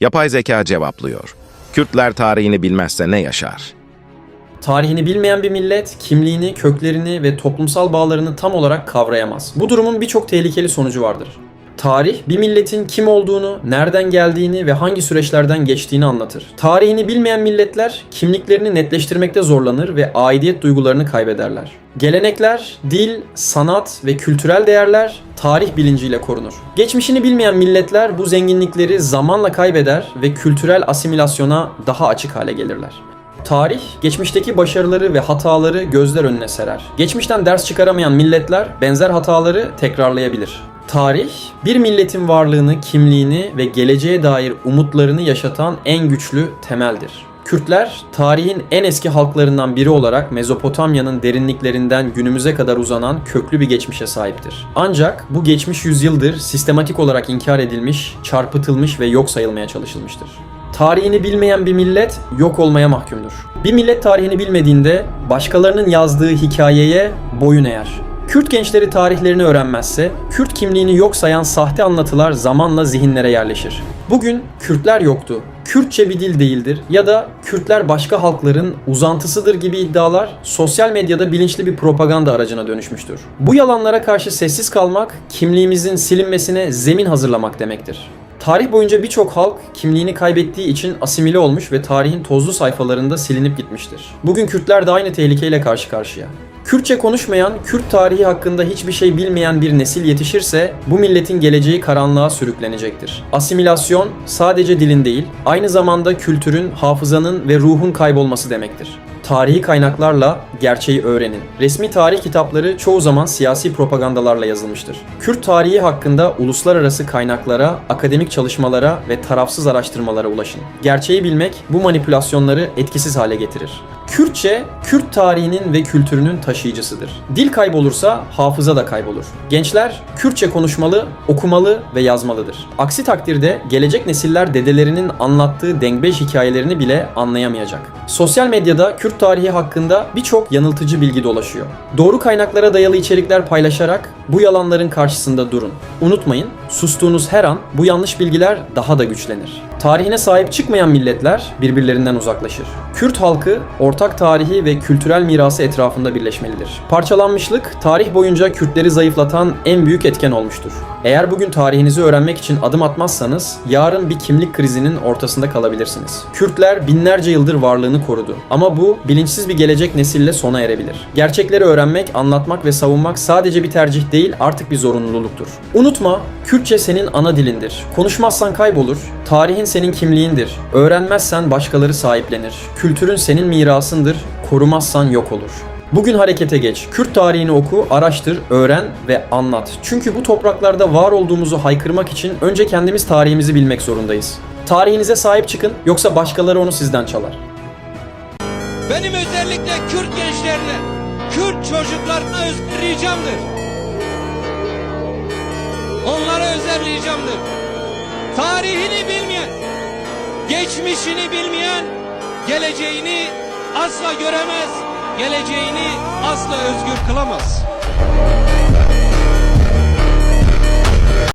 Yapay zeka cevaplıyor. Kürtler tarihini bilmezse ne yaşar? Tarihini bilmeyen bir millet kimliğini, köklerini ve toplumsal bağlarını tam olarak kavrayamaz. Bu durumun birçok tehlikeli sonucu vardır. Tarih bir milletin kim olduğunu, nereden geldiğini ve hangi süreçlerden geçtiğini anlatır. Tarihini bilmeyen milletler kimliklerini netleştirmekte zorlanır ve aidiyet duygularını kaybederler. Gelenekler, dil, sanat ve kültürel değerler tarih bilinciyle korunur. Geçmişini bilmeyen milletler bu zenginlikleri zamanla kaybeder ve kültürel asimilasyona daha açık hale gelirler. Tarih, geçmişteki başarıları ve hataları gözler önüne serer. Geçmişten ders çıkaramayan milletler benzer hataları tekrarlayabilir. Tarih, bir milletin varlığını, kimliğini ve geleceğe dair umutlarını yaşatan en güçlü temeldir. Kürtler, tarihin en eski halklarından biri olarak Mezopotamya'nın derinliklerinden günümüze kadar uzanan köklü bir geçmişe sahiptir. Ancak bu geçmiş yüzyıldır sistematik olarak inkar edilmiş, çarpıtılmış ve yok sayılmaya çalışılmıştır. Tarihini bilmeyen bir millet yok olmaya mahkumdur. Bir millet tarihini bilmediğinde başkalarının yazdığı hikayeye boyun eğer. Kürt gençleri tarihlerini öğrenmezse, Kürt kimliğini yok sayan sahte anlatılar zamanla zihinlere yerleşir. Bugün Kürtler yoktu, Kürtçe bir dil değildir ya da Kürtler başka halkların uzantısıdır gibi iddialar sosyal medyada bilinçli bir propaganda aracına dönüşmüştür. Bu yalanlara karşı sessiz kalmak, kimliğimizin silinmesine zemin hazırlamak demektir. Tarih boyunca birçok halk kimliğini kaybettiği için asimile olmuş ve tarihin tozlu sayfalarında silinip gitmiştir. Bugün Kürtler de aynı tehlikeyle karşı karşıya. Kürtçe konuşmayan, Kürt tarihi hakkında hiçbir şey bilmeyen bir nesil yetişirse bu milletin geleceği karanlığa sürüklenecektir. Asimilasyon sadece dilin değil, aynı zamanda kültürün, hafızanın ve ruhun kaybolması demektir. Tarihi kaynaklarla gerçeği öğrenin. Resmi tarih kitapları çoğu zaman siyasi propagandalarla yazılmıştır. Kürt tarihi hakkında uluslararası kaynaklara, akademik çalışmalara ve tarafsız araştırmalara ulaşın. Gerçeği bilmek bu manipülasyonları etkisiz hale getirir. Kürtçe, Kürt tarihinin ve kültürünün taşıyıcısıdır. Dil kaybolursa hafıza da kaybolur. Gençler Kürtçe konuşmalı, okumalı ve yazmalıdır. Aksi takdirde gelecek nesiller dedelerinin anlattığı dengbej hikayelerini bile anlayamayacak. Sosyal medyada Kürt tarihi hakkında birçok yanıltıcı bilgi dolaşıyor. Doğru kaynaklara dayalı içerikler paylaşarak bu yalanların karşısında durun. Unutmayın, sustuğunuz her an bu yanlış bilgiler daha da güçlenir. Tarihine sahip çıkmayan milletler birbirlerinden uzaklaşır. Kürt halkı ortak tarihi ve kültürel mirası etrafında birleşmelidir. Parçalanmışlık tarih boyunca Kürtleri zayıflatan en büyük etken olmuştur. Eğer bugün tarihinizi öğrenmek için adım atmazsanız yarın bir kimlik krizinin ortasında kalabilirsiniz. Kürtler binlerce yıldır varlığını korudu ama bu bilinçsiz bir gelecek nesille sona erebilir. Gerçekleri öğrenmek, anlatmak ve savunmak sadece bir tercih değil artık bir zorunluluktur. Unutma, Kürtçe senin ana dilindir. Konuşmazsan kaybolur, tarihin senin kimliğindir. Öğrenmezsen başkaları sahiplenir. Kültürün senin mirasındır, korumazsan yok olur. Bugün harekete geç. Kürt tarihini oku, araştır, öğren ve anlat. Çünkü bu topraklarda var olduğumuzu haykırmak için önce kendimiz tarihimizi bilmek zorundayız. Tarihinize sahip çıkın yoksa başkaları onu sizden çalar. Benim özellikle Kürt gençlerine, Kürt çocuklarına özel ricamdır. Onlara özel ricamdır. Tarihini bilmeyen, geçmişini bilmeyen, geleceğini asla göremez, geleceğini asla özgür kılamaz.